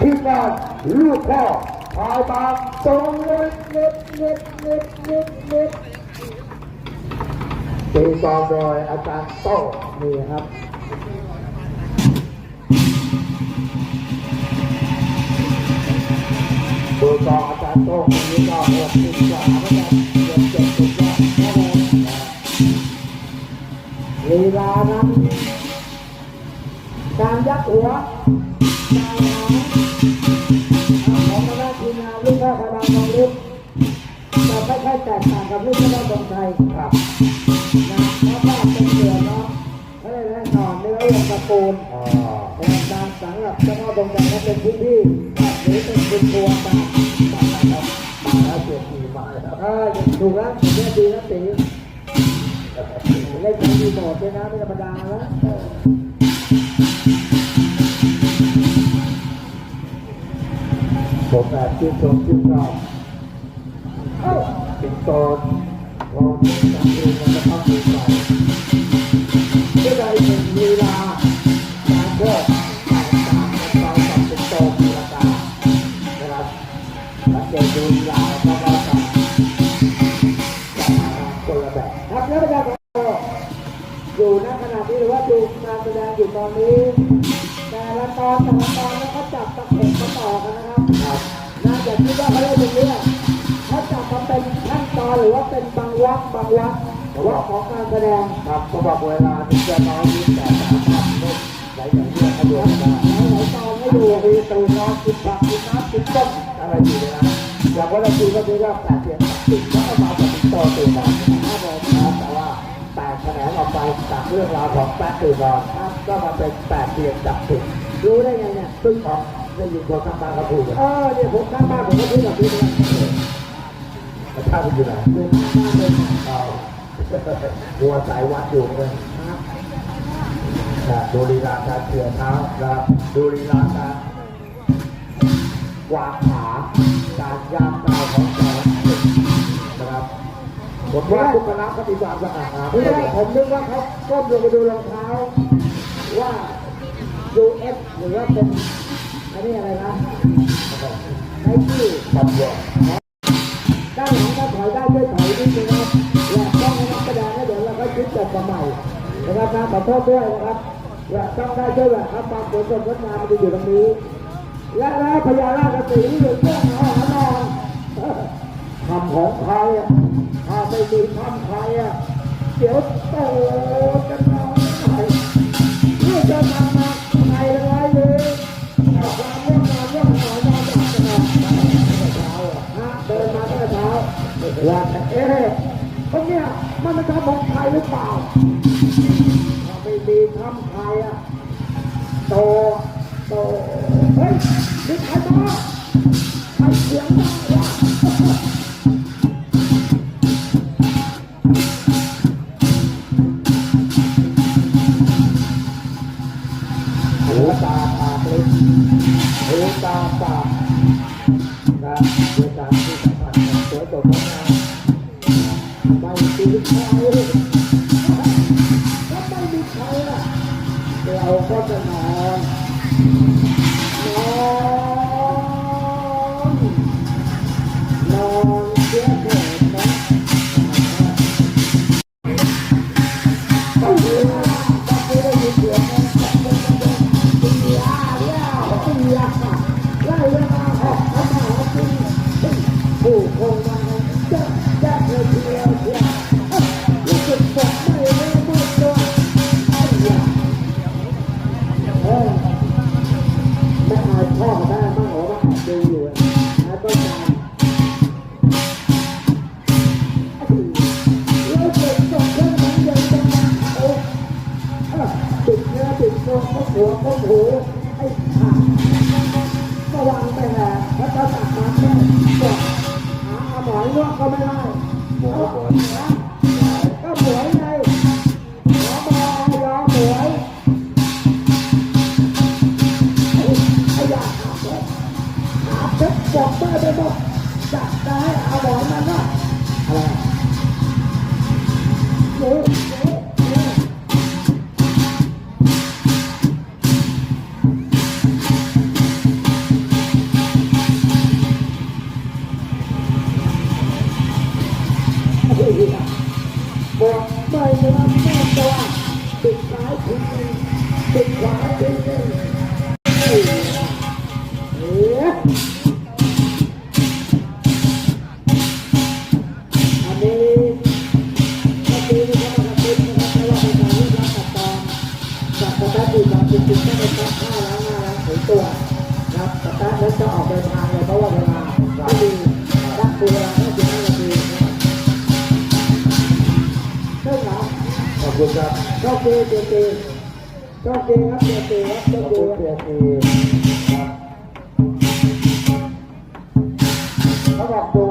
ทีมงานลูกพ่อพายบางตรงเน็ตเน็ตเน็ตเน็ตเน็ตเน็ตตีกลองโดยอาจารย์โต้นี่ครับดูกองอาจารย์โต้คนนี้ก็หกสิบกว่าแล้วกันเจ็ดสิบแล้วครับผมลีลานั้นการยักหัว ค่อยแตกต่างกับลูกพ่อตรงไทยครับนะเพราะว่าเป็นเสือเนาะเขาเลยแน่นอนเนื้อวงตระกูลในการสังหรับเจ้าพ่อตรงไทยนั้นเป็นพื้นที่หรือเป็นคุณครัวต่างต่างครับต่างแล้วเสียดีมากครับเออถูกแล้วเนี่ยดีนะตีเล่นของดีโหมดด้วยนะไม่ธรรมดาแล้วผมแบบชื่นชมชื่นชอบ เอ้าสิงโตพอจับเองมันจะต้องมีใจก็ได้เป็นลีลาการโชคแตกต่างกันไปกับสิงโตมีราคานะครับสังเกตดูลีลาเขาก็จะคนละแบบครับแล้วประชาชนอยู่ณขณะนี้หรือว่าดูการแสดงอยู่ตอนนี้แต่ละตอนแต่ละตอนแล้วเขาจับตะเข็บมาต่อกันนะครับน่าจะคิดว่าเขาเล่นเป็นเรื่อง จับมาเป็นขั้นตอนหรือว่าเป็นบางวักบางวักวักของการแสดงครับเขาบอกเวลาที่จะน้อยยิ่งแต่สามารถเล่นหลายอย่างที่เขาดูได้หลายตอนให้ดูมีตูนอนกินผักกินน้ำกินต้มอะไรอยู่ในนั้นอย่างว่าเราคุยก็คือว่าแปดเสียงติดแล้วก็มาจากติดต่อตื่นนอนนะครับผมนะแต่ว่าแตกแขนงออกไปจากเรื่องราวของแป๊ดตื่นนอนครับก็มาเป็นแปดเพียงจับผิดรู้ได้ไงเนี่ยซึ่งของได้ยินคนข้างบ้านเขาพูดเออเนี่ยผมข้างบ้านผมก็พูดแบบนี้ เลยแต่ถ้าคุณอยู่ไหนเอาวัวสายวัดอยู่เลยนะดูลีลาการเขี่ยเท้านะครับดูลีลาการวางขาการย่างกายของแต่ละคนนะครับผมว่าทุกคณะก็มีความสะอาดนะผมนึกว่าเขาก้มลงไปดูรองเท้า ว่า US หรือว่าเป็นอันนี้อะไรนะไนกี้ตับวัวด้านหลังถ้าถอยได้ ก็คิดจบมาใหม่นะครับนะขอโทษด้วยนะครับและต้องได้ช่วยแบบครับความสวยสดงดงามมันจะอยู่ตรงนี้ และแล้วพญานาคสีหรือเรื่องหอนอนคำของใครอะถ้าไม่มีคำใครอะเดี๋ยวโต จบดามไปตีใครก็ไม่มีใครล่ะเราก็จะนอ ครับตัวตีครับตัวตีตัวตีครับเขาบอกดู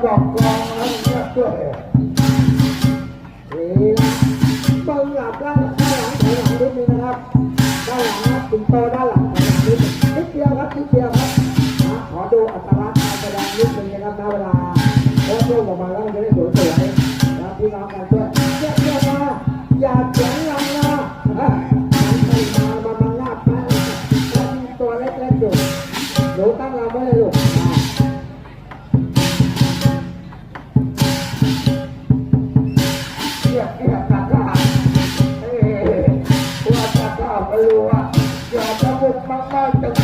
Come on, একটা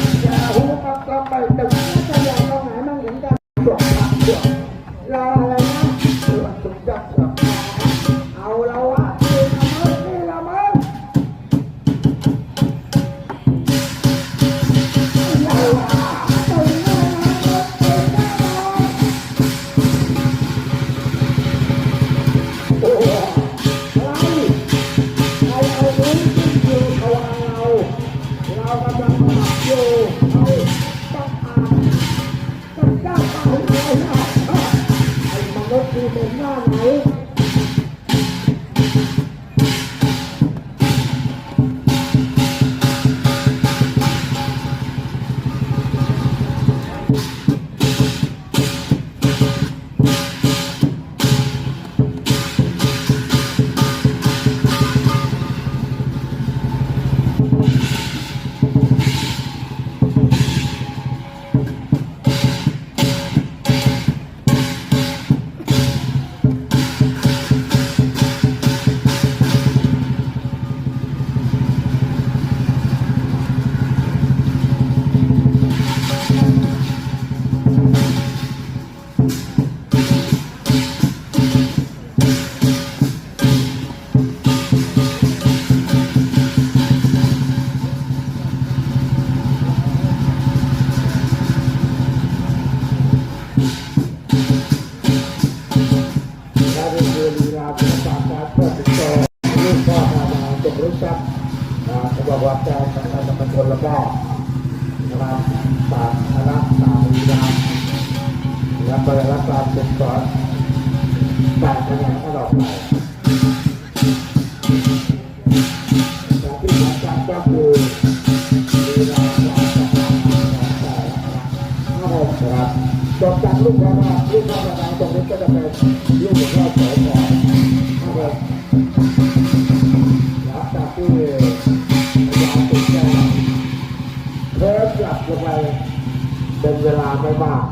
มาก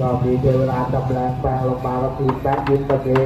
ก็มีเวลาจำแรงแปลงลงมาก็คือแป๊บยิ้ตะเกี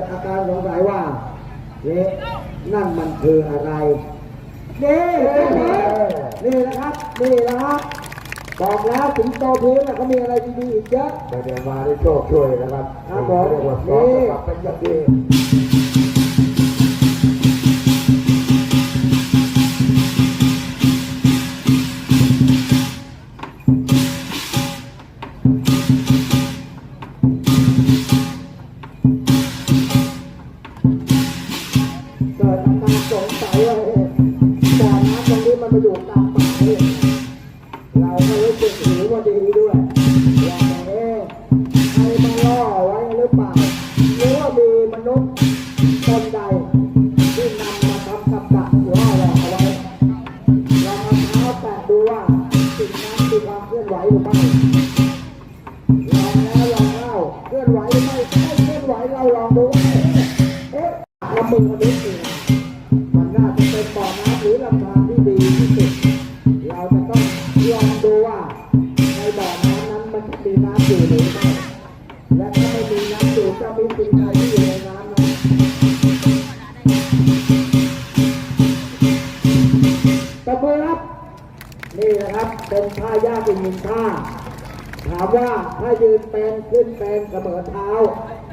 ดอาการสงสัยว่าเอ๊ะนั่นมันคืออะไร นี่เป็นไหมนี่นะครับ นี่นะครับบอกแล้วถึงโตพื้นน่ะเขามีอะไรดีๆอีกเยอะ แต่เดี๋ยวมาได้โชคช่วยนะครับครับผมนี่าซ้อมกับยี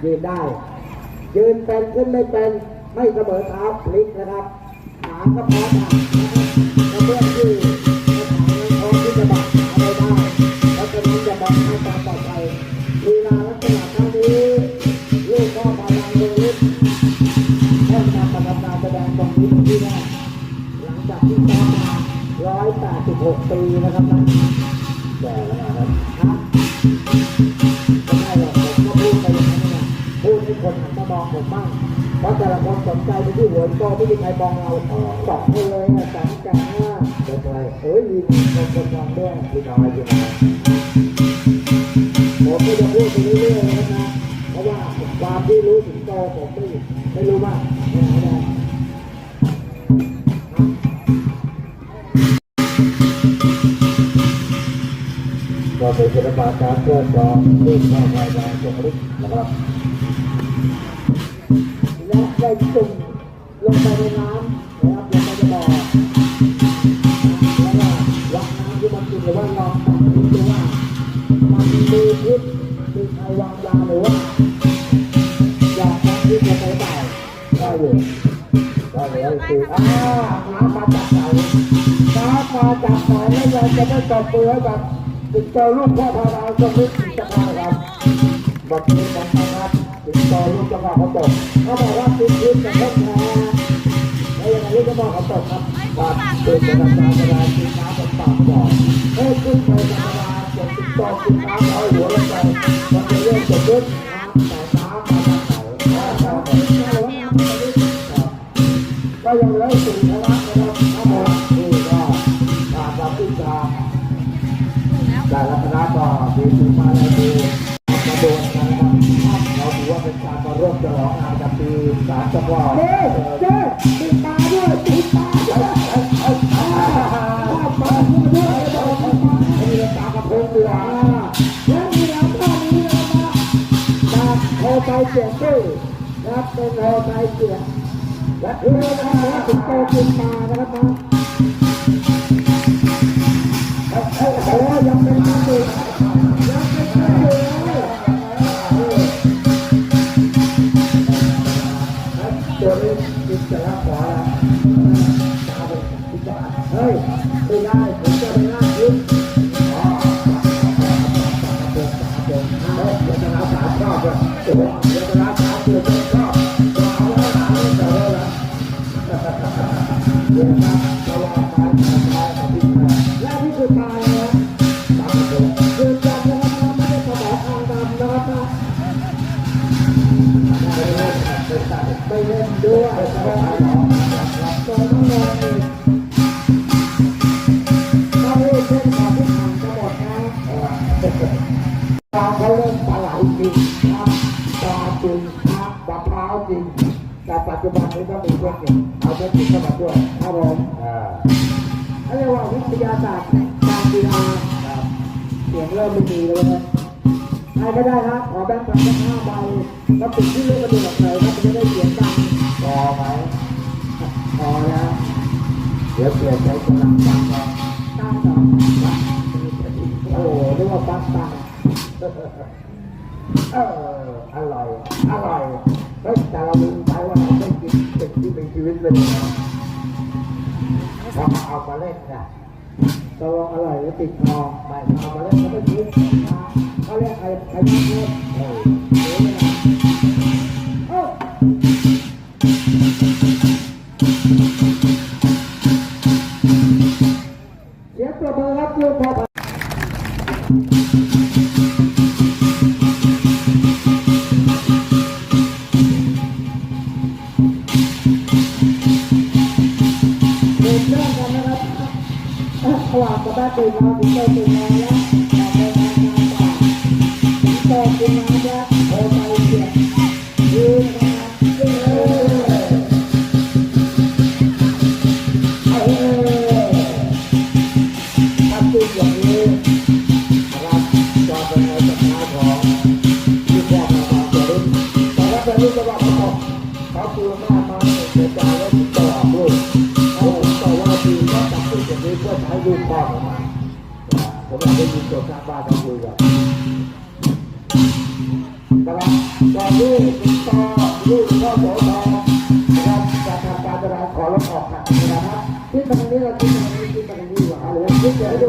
ยืนได้ ยืนเป็นขึ้นไม่เป็นไม่เสมอเท้าพลิกนะครับขาก็พร้อมหักนะครับกระเบื้องที่กระถางนั้นพร้อมที่จะบังขาไม่ได้เพราะฉะนั้นจะบังให้ความปลอดภัยลีลาลักษณะท่านี้ลูกพ่อพลังดวงฤทธิ์ให้มาประกอบการแสดงตรงนี้เป็นที่แรกหลังจากที่ซ้อมมา186 ปีนะครับนะแก่แล้วนะครับฮะ ใครมองเราสองคนเลยนะสองแก่ห้าเด็กอะไรเอ้ยมีคนคนมองด้วยมีน้อยอยู่นะผมก็จะพูดไปเรื่อยๆนะเพราะว่าความที่รู้ถึงโตผมไม่ไม่รู้มากไม่เอาได้ก็เป็นศิลปะการเพื่อจอเรื่องข้าวรายงานจงฤทธิ์นะครับและได้จุ่ม ลงไปในน้ำนะครับลงไปในบ่อแล้วก็วัดน้ำที่มันกินหรือว่าลองตัดดูว่ามันมีพิษมีใครวางยาหรือว่าอยากทำพิษลงไปเปล่าได้อยู่ได้แล้วคืออ่าน้ำมาจากไหนน้ำมาจากไหนแล้วเราจะได้ตบมือให้กับติดต่อลูกพ่อพาราจงฤทธิ์สิงห์ครับบัดนี้ของนะครับติดต่อลูกจังหวะเขาตกเขาบอกว่าติดพิษกับพวกแพ้ จะบอกเขาตกครับบาดเจ็บจากการแสดงกินน้ำกับปากบ่อเอ้ยขึ้นไปธรรมดาเจ็บติดต่อกินน้ำเอาหัวลงไปมันจะเริ่มจะขึ้นน้ำแต่น้ำมาจากไหนถ้าเราไม่ใช่ว่าน้ำมันไม่ขึ้นครับก็ยังเลืออีกสิ่งนะครับนะครับทั้งหมดนี่ก็ตามรับพิจารแต่ละคณะก็มีถึงมาแล้วดูมาโดนกันนะครับเราถือว่าเป็นการมาร่วมฉลองงานกับปีสามจังหวัด โตไซเกียและเรือนะครับถึงโตกินมา ล่นเป็ไม่เล่นด้วยนะครับโดยต้องนอนอีกถ้าไม่เช่นของที่ผ่านจะหมดนะตาเขาเล่นปลาไหลจริงครับปลาจริงครับร้าจริงแต่ปัจจุบันนี้ก็มีเทคนิคเอาเทคนิคเข้ามาด้วยครับผมอ่าเขาเรียกว่าวิทยาศาสตร์การกีฬาเสียงเริ่มไม่ดีแล้วนะใครก็ได้ครับขอแบงค์พันห้าใบแล้วปิดที่เรื่องกระดูก ดี๋ยวเปลี่ยนใช้กำลังจับก่อนตั้งต่อโอ้โหเรียกว่าปักตังเอออร่อยอร่อยเฮ้ยแต่เราลืมไปว่าเราไม่กินสิ่งที่มีชีวิตเลยนะพอมาเอามาเล่นเนี่ยตกลงอร่อยหรือติดคอไม่เอามาเล่นก็ไม่กินเขาเรียกใครใครชอบเล่นเออ ఇలా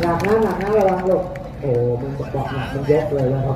หลักนะหลักนะระวังลูกโอ้มันบอกหนักมันยกเลยนะครับ